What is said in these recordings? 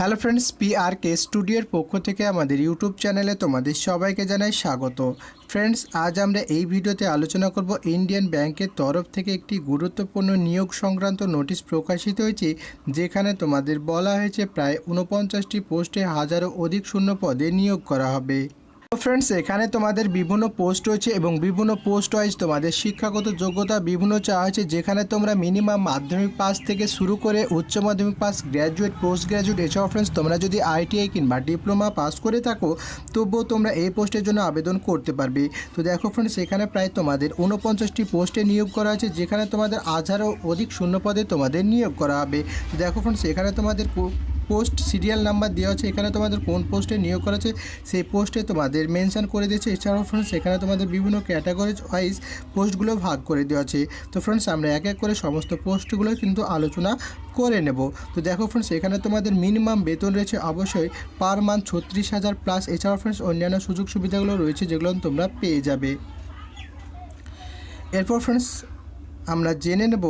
Hello friends পিআরকে স্টুডিওর পক্ষ থেকে আমাদের ইউটিউব চ্যানেলে তোমাদের সবাইকে জানাই স্বাগত। ফ্রেন্ডস আজ আমরা এই ভিডিওতে আলোচনা করব ইন্ডিয়ান ব্যাংকের তরফ থেকে একটি গুরুত্বপূর্ণ নিয়োগ সংক্রান্ত নোটিশ প্রকাশিত হয়েছে, যেখানে তোমাদের বলা হয়েছে প্রায় উনপঞ্চাশটি পোস্টে হাজারো অধিক শূন্য পদে নিয়োগ করা হবে। ফ্রেন্ডস এখানে তোমাদের বিভিন্ন পোস্ট রয়েছে এবং বিভিন্ন পোস্ট ওয়াইজ তোমাদের শিক্ষাগত যোগ্যতা বিভিন্ন চাওয়া হয়েছে, যেখানে তোমরা মিনিমাম মাধ্যমিক পাস থেকে শুরু করে উচ্চ মাধ্যমিক পাস গ্র্যাজুয়েট পোস্ট গ্র্যাজুয়েট এছাড়াও ফ্রেন্ডস তোমরা যদি আইটিআই কিংবা ডিপ্লোমা পাস করে থাকো, তবুও তোমরা এই পোস্টের জন্য আবেদন করতে পারবে। তো দেখো ফ্রেন্ডস এখানে প্রায় তোমাদের উনপঞ্চাশটি পোস্টে নিয়োগ করা হয়েছে, যেখানে তোমাদের হাজারও অধিক শূন্য পদে তোমাদের নিয়োগ করা হবে। দেখো ফ্রেন্ডস এখানে তোমাদের পোস্ট সিরিয়াল নাম্বার দেওয়া আছে, এখানে তোমাদের কোন পোস্টে নিয়োগ করা আছে, সেই পোস্টে তোমাদের মেনশন করে দিয়েছে। এছাড়াও ফ্রেন্ডস এখানে তোমাদের বিভিন্ন ক্যাটাগরি ওয়াইজ পোস্টগুলো ভাগ করে দেওয়া আছে। তো ফ্রেন্ডস আমরা এক এক করে সমস্ত পোস্টগুলো কিন্তু আলোচনা করে নেব। তো দেখো ফ্রেন্ডস এখানে তোমাদের মিনিমাম বেতন রয়েছে অবশ্যই পার মান্থ ছত্রিশ হাজার প্লাস এছাড়াও ফ্রেন্ডস অন্যান্য সুযোগ সুবিধাগুলো রয়েছে যেগুলো তোমরা পেয়ে যাবে। এরপর ফ্রেন্ডস আমরা জেনে নেব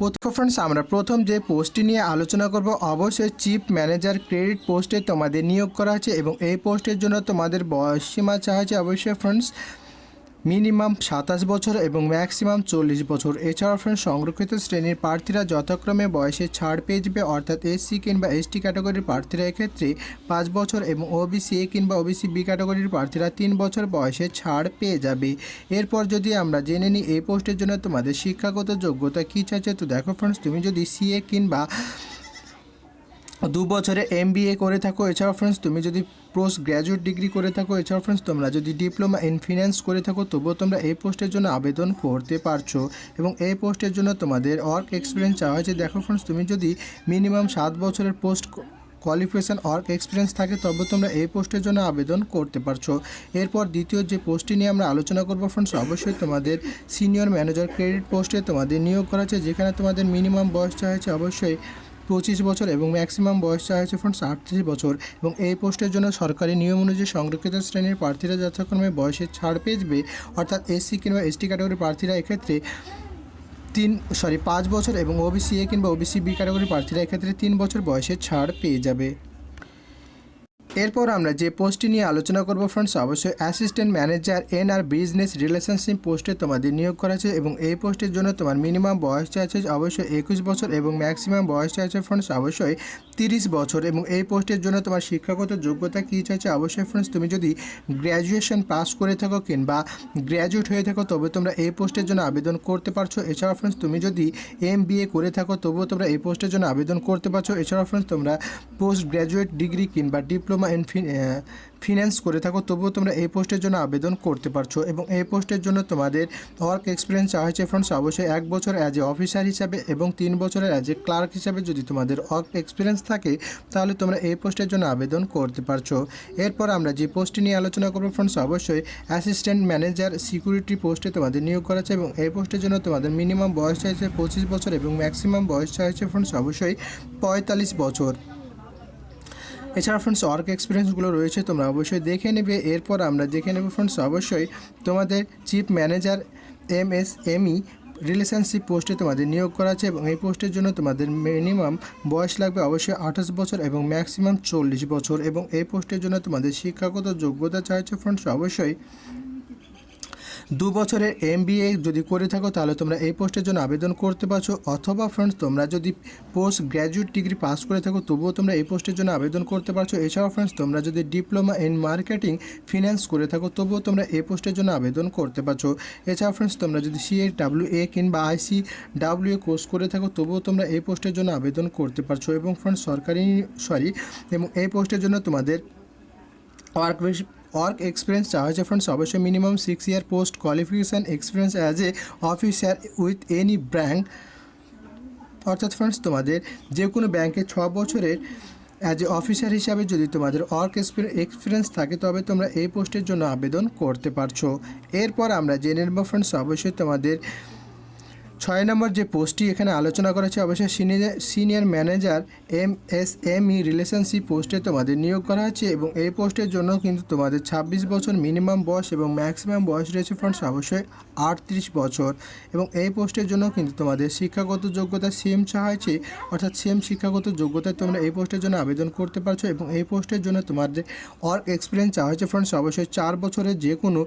প্রথম ফ্রেন্ডস আমরা প্রথম যে পোস্টটি নিয়ে আলোচনা করব, অবশ্যই চিফ ম্যানেজার ক্রেডিট পোস্টে তোমাদের নিয়োগ করা আছে এবং এই পোস্টের জন্য তোমাদের বয়স সীমা চাওয়া হয়েছে অবশ্যই ফ্রেন্ডস মিনিমাম সাতাশ বছর এবং ম্যাক্সিমাম চল্লিশ বছর। এছাড়াও ফ্রেন্ডস, সংরক্ষিত শ্রেণির প্রার্থীরা যথাক্রমে বয়সে ছাড় পেয়ে যাবে, অর্থাৎ এসসি কিংবা এসটি ক্যাটাগরির প্রার্থীরা এক্ষেত্রে পাঁচ বছর এবং ওবিসি এ কিংবা ওবিসি বি ক্যাটাগরির প্রার্থীরা তিন বছর বয়সে ছাড় পেয়ে যাবে। এরপর যদি আমরা জেনে নিই এই পোস্টের জন্য তোমাদের শিক্ষাগত যোগ্যতা কী চাইছে, তো দেখো ফ্রেন্ডস, তুমি যদি সিএ কিংবা দু বছরে এম করে থাকো। এছাড়াও ফ্রেন্ডস তুমি যদি পোস্ট গ্র্যাজুয়েট ডিগ্রি করে থাকো, এছাড়াও ফ্রেন্ডস তোমরা যদি ডিপ্লোমা ইন ফিন্যান্স করে থাকো, তবুও তোমরা এই পোস্টের জন্য আবেদন করতে পারছ। এবং এই পোস্টের জন্য তোমাদের ওয়ার্ক এক্সপিরিয়েন্স চাওয়া হয়েছে। দেখো ফ্রেন্ডস তুমি যদি মিনিমাম সাত বছরের পোস্ট কোয়ালিফিকেশান ওয়ার্ক এক্সপিরিয়েন্স থাকে তবে তোমরা এই পোস্টের জন্য আবেদন করতে পারছ। এরপর দ্বিতীয় যে পোস্টটি নিয়ে আমরা আলোচনা করব ফ্রেন্ডস অবশ্যই তোমাদের সিনিয়র ম্যানেজার ক্রেডিট পোস্টে তোমাদের নিয়োগ করা হচ্ছে যেখানে তোমাদের মিনিমাম বয়স চাওয়া হয়েছে, অবশ্যই পঁচিশ বছর এবং ম্যাক্সিমাম বয়স চাওয়া হয়েছে ফ্রেন্ডস আটত্রিশ বছর। এবং এই পোস্টের জন্য সরকারি নিয়ম অনুযায়ী সংরক্ষিত শ্রেণির প্রার্থীরা যথাক্রমে বয়সে ছাড় পেয়ে যাবে। অর্থাৎ এসসি কিংবা এসটি ক্যাটাগরির প্রার্থীরা এক্ষেত্রে তিন সরি পাঁচ বছর এবং ওবিসি এ কিংবা ওবিসি বি ক্যাটাগরির প্রার্থীরা এক্ষেত্রে তিন বছর বয়সে ছাড় পেয়ে যাবে। এরপর আমরা যে পোস্টটি নিয়ে আলোচনা করব ফ্রেন্ডস অবশ্যই assistant manager N R business relationship পোস্টে তোমাদের নিয়োগ করা আছে এবং এই পোস্টের জন্য তোমার মিনিমাম বয়স চাইছে অবশ্যই একুশ বছর এবং ম্যাক্সিমাম বয়স চাইছে ফ্রেন্ডস অবশ্যই তিরিশ বছর এবং এই পোস্টের জন্য তোমার শিক্ষাগত যোগ্যতা কী চাইছে অবশ্যই ফ্রেন্ডস তুমি যদি গ্র্যাজুয়েশন পাস করে থাকো কিংবা গ্র্যাজুয়েট হয়ে থাকো, তবে তোমরা এই পোস্টের জন্য আবেদন করতে পারছ। এছাড়াও ফ্রেন্ডস তুমি যদি এম বিএ করে থাকো, তবুও তোমরা এই পোস্টের জন্য আবেদন করতে পারছ। এছাড়াও ফ্রেন্ডস তোমরা পোস্ট গ্র্যাজুয়েট ডিগ্রি কিংবা ডিপ্লোমা ইন ফিন্যান্স করে থাকো, তবুও তোমরা এই পোস্টের জন্য আবেদন করতে পারছ এবং এই পোস্টের জন্য তোমাদের ওয়ার্ক এক্সপিরিয়েন্স চাওয়া হয়েছে ফ্রেন্ডস অবশ্যই এক বছর অ্যাজ এ অফিসার হিসাবে এবং তিন বছরের অ্যাজ এ ক্লার্ক হিসাবে যদি তোমাদের ওয়ার্ক এক্সপিরিয়েন্স থাকে, তাহলে তোমরা এই পোস্টের জন্য আবেদন করতে পারছ। এরপর আমরা যে পোস্টটি নিয়ে আলোচনা করব ফ্রেন্ডস অবশ্যই অ্যাসিস্ট্যান্ট ম্যানেজার সিকিউরিটি পোস্টে তোমাদের নিয়োগ করা আছে এবং এই পোস্টের জন্য তোমাদের মিনিমাম বয়স চাইছে পঁচিশ বছর এবং ম্যাক্সিমাম বয়স চাইছে ফ্রেন্ডস অবশ্যই পঁয়তাল্লিশ বছর। এছাড়া ফ্রেন্ডস অর্ক এক্সপিরিয়েন্সগুলো রয়েছে, তোমরা অবশ্যই দেখে নেবে। এরপর আমরা দেখে নেব ফ্রেন্ডস অবশ্যই তোমাদের chief manager M S ME relationship পোস্টে তোমাদের নিয়োগ করা আছে এবং এই পোস্টের জন্য তোমাদের মিনিমাম বয়স লাগবে অবশ্যই আঠাশ বছর এবং ম্যাক্সিমাম চল্লিশ বছর এবং এই পোস্টের জন্য তোমাদের শিক্ষাগত যোগ্যতা চাইছে ফ্রেন্ডস অবশ্যই দু বছরের এম যদি করে থাকো, তাহলে তোমরা এই পোস্টের জন্য আবেদন করতে পারছ। অথবা ফ্রেন্ডস তোমরা যদি পোস্ট গ্র্যাজুয়েট ডিগ্রি পাস করে থাকো, তবুও তোমরা এই পোস্টের জন্য আবেদন করতে পারছ। এছাড়াও ফ্রেন্ডস তোমরা যদি ডিপ্লোমা ইন মার্কেটিং ফিন্যান্স করে থাকো, তবুও তোমরা এই পোস্টের জন্য আবেদন করতে পারছ। এছাড়াও ফ্রেন্ডস তোমরা যদি সিএ ডাব্লিউ এ কিংবা আইসি ডাব্লিউ এ কোর্স করে থাকো, তবুও তোমরা এই পোস্টের জন্য আবেদন করতে পারছ। এবং ফ্রেন্ডস সরকারি সরি এবং এই পোস্টের জন্য তোমাদের ওয়ার্ক ওয়ার্ক এক্সপিরিয়েন্স চাওয়া হয়েছে ফ্রেন্ডস অবশ্যই minimum six year post qualification experience as a officer with any bank অর্থাৎ ফ্রেন্ডস তোমাদের যে কোনো ব্যাংকে ছ বছরের অ্যাজ এ অফিসার হিসাবে যদি তোমাদের ওয়ার্ক এক্সপিরিয়েন্স থাকে, তবে তোমরা এই পোস্টের জন্য আবেদন করতে পারছ। এরপর আমরা জেনে নেব ফ্রেন্ডস অবশ্যই তোমাদের ছয় নম্বর যে পোস্টটি এখানে আলোচনা করা হচ্ছে অবশ্যই senior manager M S M E relationship পোস্টে তোমাদের নিয়োগ করা হচ্ছে এবং এই পোস্টের জন্য কিন্তু তোমাদের ছাব্বিশ বছর মিনিমাম বয়স এবং ম্যাক্সিমাম বয়স রয়েছে ফ্রেন্ডস, অবশ্যই আটত্রিশ বছর। এবং এই পোস্টের জন্য কিন্তু তোমাদের শিক্ষাগত যোগ্যতা সেম চাওয়া হয়েছে, অর্থাৎ সেম শিক্ষাগত যোগ্যতায় তোমরা এই পোস্টের জন্য আবেদন করতে পারছ এবং এই পোস্টের জন্য তোমাদের ওয়ার্ক এক্সপিরিয়েন্স চাওয়া হয়েছে ফ্রেন্ডস, অবশ্যই চার বছরের যে কোনো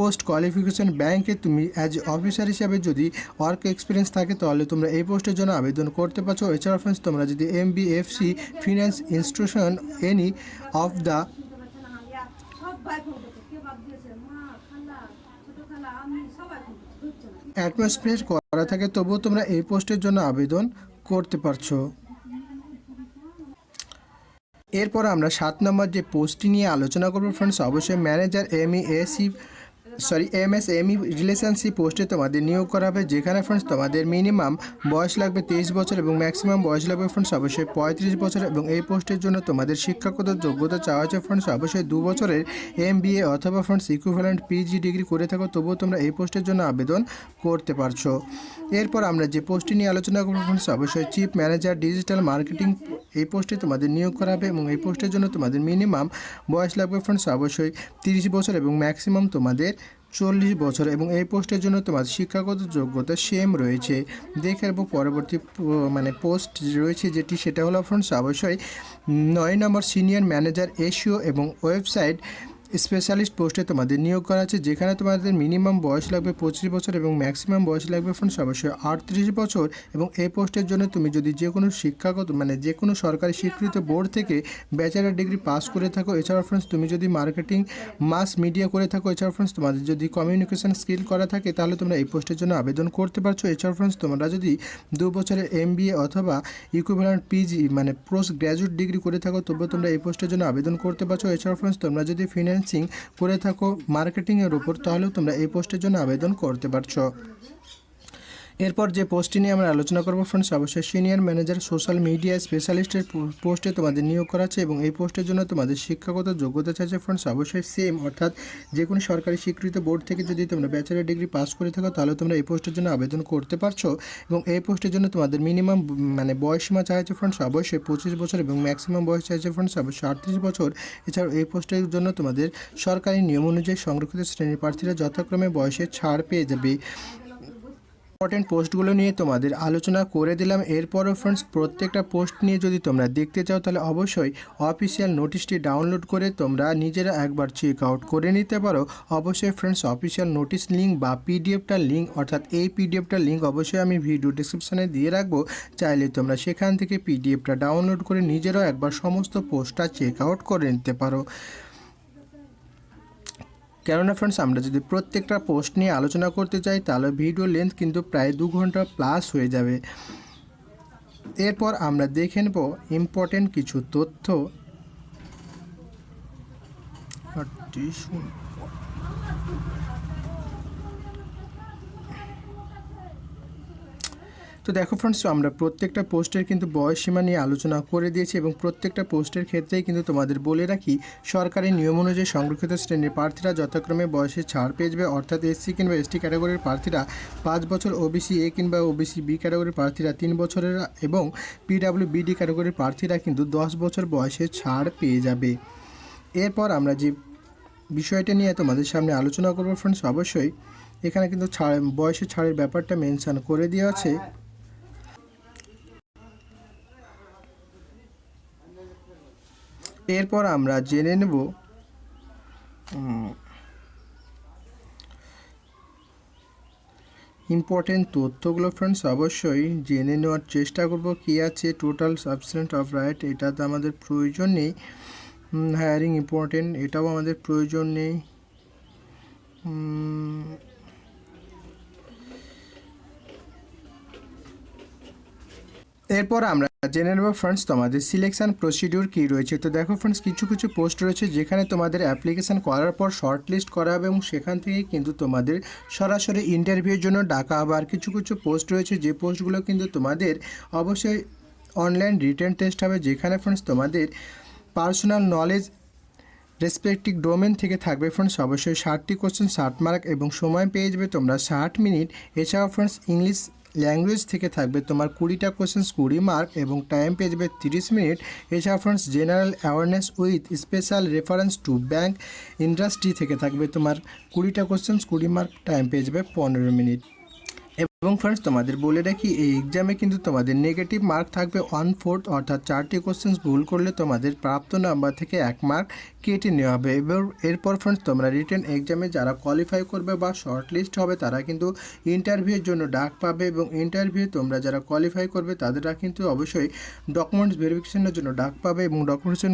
পোস্ট কোয়ালিফিকেশন ব্যাংকে তুমি অ্যাজ অফিসার হিসাবে যদি ওয়ার্ক এক্সপিরিয়েন্স থাকে, তাহলে তোমরা এই পোস্টের জন্য আবেদন করতে পারছ। এছাড়া ফ্রেন্ডস তোমরা যদি M B F C finance institution any of the atmosphere করা থাকে, তবুও তোমরা এই পোস্টের জন্য আবেদন করতে পারছ। এরপর আমরা সাত নম্বর যে পোস্টটি নিয়ে আলোচনা করব ফ্রেন্ডস অবশ্যই manager M E AC sorry M S M E relationship পোস্টে তোমাদের নিয়োগ করা হবে যেখানে ফ্রেন্ডস তোমাদের মিনিমাম বয়স লাগবে তেইশ বছর এবং ম্যাক্সিমাম বয়স লাগবে ফ্রেন্ডস অবশ্যই পঁয়ত্রিশ বছর এবং এই পোস্টের জন্য তোমাদের শিক্ষাগত যোগ্যতা চাওয়া হচ্ছে ফ্রেন্ডস অবশ্যই দু বছরের এম বি এ অথবা ফ্রেন্ডস ইকুইভ্যালেন্ট পিজি ডিগ্রি করে থাকো, তবুও তোমরা এই পোস্টের জন্য আবেদন করতে পারছ। এরপর আমরা যে পোস্টটি নিয়ে আলোচনা করব ফ্রেন্ডস অবশ্যই চিফ ম্যানেজার ডিজিটাল মার্কেটিং এই পোস্টে তোমাদের নিয়োগ করা হবে এবং এই পোস্টের জন্য তোমাদের মিনিমাম বয়স লাগবে ফ্রেন্ডস অবশ্যই তিরিশ বছর এবং ম্যাক্সিমাম তোমাদের চল্লিশ বছর এবং এই পোস্টের জন্য তোমার শিক্ষাগত যোগ্যতা সেম রয়েছে। দেখে রাখব পরবর্তী মানে পোস্ট রয়েছে যেটি, সেটা হলো ফ্রেন্ডস অবশ্যই নয় নম্বর সিনিয়র ম্যানেজার এশিও এবং ওয়েবসাইট স্পেশালিস্ট পোস্টে তোমাদের নিয়োগ করা আছে, যেখানে তোমাদের মিনিমাম বয়স লাগবে পঁচিশ বছর এবং ম্যাক্সিমাম বয়স লাগবে ফ্রেন্ডস অবশ্যই আটত্রিশ বছর। এবং এই পোস্টের জন্য তুমি যদি যে কোনো শিক্ষাগত মানে যে কোনো সরকারি স্বীকৃত বোর্ড থেকে ব্যাচেলার ডিগ্রি পাস করে থাকো এছাড়া ফ্রেন্ডস তুমি যদি মার্কেটিং মাস মিডিয়া করে থাকো এছাড়া ফ্রেন্ডস তোমাদের যদি কমিউনিকেশন স্কিল করা থাকে, তাহলে তোমরা এই পোস্টের জন্য আবেদন করতে পারছ। এছাড়া ফ্রেন্ডস তোমরা যদি দু বছরের এম অথবা ইকুইভ্যালেন্ট পিজি মানে পোস্ট গ্র্যাজুয়েট ডিগ্রি করে থাকো তবে তোমরা এই পোস্টের জন্য আবেদন করতে পারছ। এছাড়া ফ্রেন্ডস তোমরা যদি ফিনান্সিং করে থাকো মার্কেটিংয়ের উপর তাহলেও তোমরা এই পোস্টের জন্য আবেদন করতে পারছ। এরপর যে পোস্টটি নিয়ে আমরা আলোচনা করব ফ্রেন্ডস অবশ্যই সিনিয়র ম্যানেজার সোশ্যাল মিডিয়া স্পেশালিস্টের পোস্টে তোমাদের নিয়োগ করা আছে এবং এই পোস্টের জন্য তোমাদের শিক্ষাগত যোগ্যতা চাইছে ফ্রেন্ডস অবশ্যই সেম অর্থাৎ যে কোনো সরকারি স্বীকৃত বোর্ড থেকে যদি তোমরা ব্যাচেলার ডিগ্রি পাস করে থাকো, তাহলে তোমরা এই পোস্টের জন্য আবেদন করতে পারছ এবং এই পোস্টের জন্য তোমাদের মিনিমাম মানে বয়সীমা চাইছে ফ্রেন্ডস অবশ্যই পঁচিশ বছর এবং ম্যাক্সিমাম বয়স চাইছে ফ্রেন্ডস অবশ্যই আটত্রিশ বছর। এছাড়াও এই পোস্টের জন্য তোমাদের সরকারি নিয়ম অনুযায়ী সংরক্ষিত শ্রেণির প্রার্থীরা যথাক্রমে বয়সে ছাড় পেয়ে যাবে। ইম্পর্টেন্ট পোস্টগুলো নিয়ে তোমাদের আলোচনা করে দিলাম। এরপরও ফ্রেন্ডস প্রত্যেকটা পোস্ট নিয়ে যদি তোমরা দেখতে চাও, তাহলে অবশ্যই অফিসিয়াল নোটিশটি ডাউনলোড করে তোমরা নিজেরা একবার চেক আউট করে নিতে পারো। অবশ্যই ফ্রেন্ডস অফিসিয়াল নোটিশ লিঙ্ক বা পিডিএফটার লিঙ্ক অর্থাৎ এই পিডিএফটার লিঙ্ক অবশ্যই আমি ভিডিও ডিসক্রিপশানে দিয়ে রাখব। চাইলে তোমরা সেখান থেকে পিডিএফটা ডাউনলোড করে নিজেরাও একবার সমস্ত পোস্টটা চেক আউট করে নিতে পারো। কেননা ফ্রেন্ডস আমরা যদি প্রত্যেকটা পোস্ট নিয়ে আলোচনা করতে চাই, তাহলে ভিডিও লেন্থ কিন্তু প্রায় দু ঘণ্টা প্লাস হয়ে যাবে। এরপর আমরা দেখে নেব ইম্পর্টেন্ট কিছু তথ্য। তো দেখো ফ্রেন্ডস আমরা প্রত্যেকটা পোস্টের কিন্তু বয়সসীমা নিয়ে আলোচনা করে দিয়েছি এবং প্রত্যেকটা পোস্টের ক্ষেত্রেই কিন্তু তোমাদের বলে রাখি সরকারি নিয়ম অনুযায়ী সংরক্ষিত শ্রেণির প্রার্থীরা যথাক্রমে বয়সে ছাড় পেয়ে যাবে অর্থাৎ এসসি কিংবা এসটি ক্যাটাগরির প্রার্থীরা পাঁচ বছর ওবিসি এ কিংবা ওবিসি বি ক্যাটাগরির প্রার্থীরা তিন বছরের এবং পিডাব্লিউ বিডি ক্যাটাগরির প্রার্থীরা কিন্তু দশ বছর বয়সে ছাড় পেয়ে যাবে। এরপর আমরা যে বিষয়টা নিয়ে তোমাদের সামনে আলোচনা করব ফ্রেন্ডস অবশ্যই এখানে কিন্তু ছাড় বয়সে ছাড়ের ব্যাপারটা মেনশন করে দেওয়া আছে। এরপর আমরা জেনে নেব ইম্পর্টেন্ট তথ্যগুলো ফ্রেন্ডস অবশ্যই জেনে নেওয়ার চেষ্টা করব কী আছে টোটাল সাবস্টেন্ট অফ রাইট এটা তো আমাদের প্রয়োজন নেই। হায়ারিং ইম্পর্টেন্ট এটাও আমাদের প্রয়োজন নেই। এরপর আমরা জেনে নেব ফ্রেন্ডস তোমাদের সিলেকশন প্রসিডিউর কী রয়েছে। তো দেখো ফ্রেন্ডস কিছু কিছু পোস্ট রয়েছে যেখানে তোমাদের অ্যাপ্লিকেশন করার পর শর্ট লিস্ট করা হবে এবং সেখান থেকে কিন্তু তোমাদের সরাসরি ইন্টারভিউর জন্য ডাকা হবে। আর কিছু কিছু পোস্ট রয়েছে, যে পোস্টগুলো কিন্তু তোমাদের অবশ্যই অনলাইন রিটেন টেস্ট হবে, যেখানে ফ্রেন্ডস তোমাদের পার্সোনাল নলেজ রেসপেক্টিভ ডোমেন থেকে থাকবে। ফ্রেন্ডস অবশ্যই ষাটটি কোশ্চেন ষাট মার্ক এবং সময় পেয়ে যাবে তোমরা ষাট মিনিট। এছাড়াও ফ্রেন্ডস ইংলিশ ল্যাঙ্গুয়েজ থেকে থাকবে তোমার কুড়িটা কোয়েশ্চেন কুড়ি মার্ক এবং টাইম পেয়ে যাবে তিরিশ মিনিট। এছাড়া friends general awareness with special reference to bank industry থেকে থাকবে তোমার কুড়িটা কোয়েশ্চেন কুড়ি মার্ক টাইম পেয়ে যাবে পনেরো মিনিট। এবং ফ্রেন্ডস তোমাদের বলে রাখি, এই এক্সামে কিন্তু তোমাদের নেগেটিভ মার্ক থাকবে ওয়ান ফোর্থ অর্থাৎ চারটি কোশ্চেন্স ভুল করলে তোমাদের প্রাপ্ত নাম্বার থেকে এক মার্ক কেটে নেওয়া হবে। এবার, এরপর ফ্রেন্ডস তোমরা রিটেন এক্সামে যারা কোয়ালিফাই করবে বা শর্ট লিস্ট হবে, তারা কিন্তু ইন্টারভিউয়ের জন্য ডাক পাবে এবং ইন্টারভিউ তোমরা যারা কোয়ালিফাই করবে, তাদেররা কিন্তু অবশ্যই ডকুমেন্টস ভেরিফিকেশনের জন্য ডাক পাবে এবং ডকুমেন্টেশন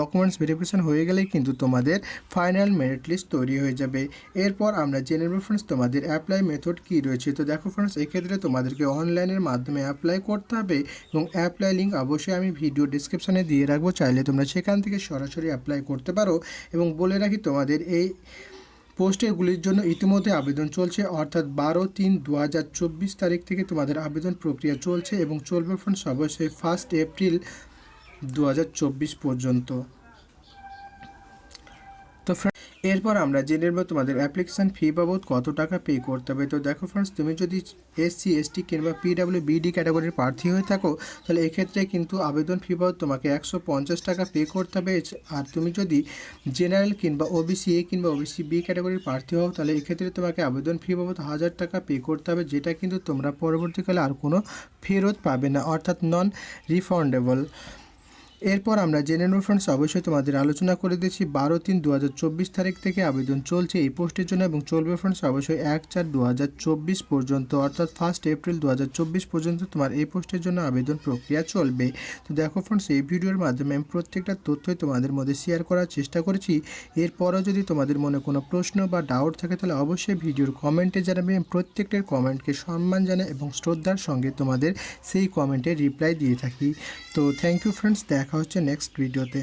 ডকুমেন্টস ভেরিফিকেশন হয়ে গেলেই কিন্তু তোমাদের ফাইনাল মেরিট লিস্ট তৈরি হয়ে যাবে। এরপর আমরা জেনে নেব ফ্রেন্ডস তোমাদের অ্যাপ্লাই মেথড কী রয়েছে। তো দেখো ফ্রেন্ডস এক্ষেত্রে তোমাদেরকে অনলাইনের মাধ্যমে অ্যাপ্লাই করতে হবে এবং অ্যাপ্লাই লিঙ্ক অবশ্যই আমি ভিডিও ডিসক্রিপশানে দিয়ে রাখব। চাইলে তোমরা সেখান থেকে সরাসরি অ্যাপ্লাই করতে পারো এবং বলে রাখি তোমাদের এই পোস্টেরগুলির জন্য ইতিমধ্যে আবেদন চলছে। অর্থাৎ বারো তিন দু হাজার চব্বিশ তারিখ থেকে তোমাদের আবেদন প্রক্রিয়া চলছে এবং চলবে ফ্রেন্ডস অবশ্যই ফার্স্ট এপ্রিল দু হাজার চব্বিশ পর্যন্ত। এরপর আমরা জেনে নেব তোমাদের অ্যাপ্লিকেশান ফি বাবদ কত টাকা পে করতে হবে। তো দেখো ফ্রেন্ডস তুমি যদি এসসি এসটি কিংবা পিডাব্লিউ বিডি ক্যাটাগরির প্রার্থী হয়ে থাকো, তাহলে এক্ষেত্রে কিন্তু আবেদন ফি বাবদ তোমাকে একশো পঞ্চাশ টাকা পে করতে হবে। আর তুমি যদি জেনারেল কিংবা ওবিসি এ কিংবা ওবিসি বি ক্যাটাগরির প্রার্থী হও, তাহলে এক্ষেত্রে তোমাকে আবেদন ফি বাবদ হাজার টাকা পে করতে হবে, যেটা কিন্তু তোমরা পরবর্তীকালে আর কোনো ফেরত পাবে না, অর্থাৎ নন রিফান্ডেবল এরপর আমরা জেনে নেব ফ্রেন্ডস অবশ্যই তোমাদের আলোচনা করে দিচ্ছি বারো তিন দু তারিখ থেকে আবেদন চলছে এই পোস্টের জন্য এবং চলবে ফ্রেন্ডস অবশ্যই এক চার দু পর্যন্ত অর্থাৎ ফার্স্ট এপ্রিল দু হাজার চব্বিশ পর্যন্ত তোমার এই পোস্টের জন্য আবেদন প্রক্রিয়া চলবে। তো দেখো ফ্রেন্ডস এই ভিডিওর মাধ্যমে আমি প্রত্যেকটা তথ্যই তোমাদের মধ্যে শেয়ার করার চেষ্টা করেছি। এরপরও যদি তোমাদের মনে কোনো প্রশ্ন বা ডাউট থাকে তাহলে অবশ্যই ভিডিওর কমেন্টে জানাবে আমি প্রত্যেকটার কমেন্টকে সম্মান জানাই এবং শ্রদ্ধার সঙ্গে তোমাদের সেই কমেন্টে রিপ্লাই দিয়ে থাকি। তো থ্যাংক ইউ ফ্রেন্ডস দেখা হচ্ছে নেক্সট ভিডিওতে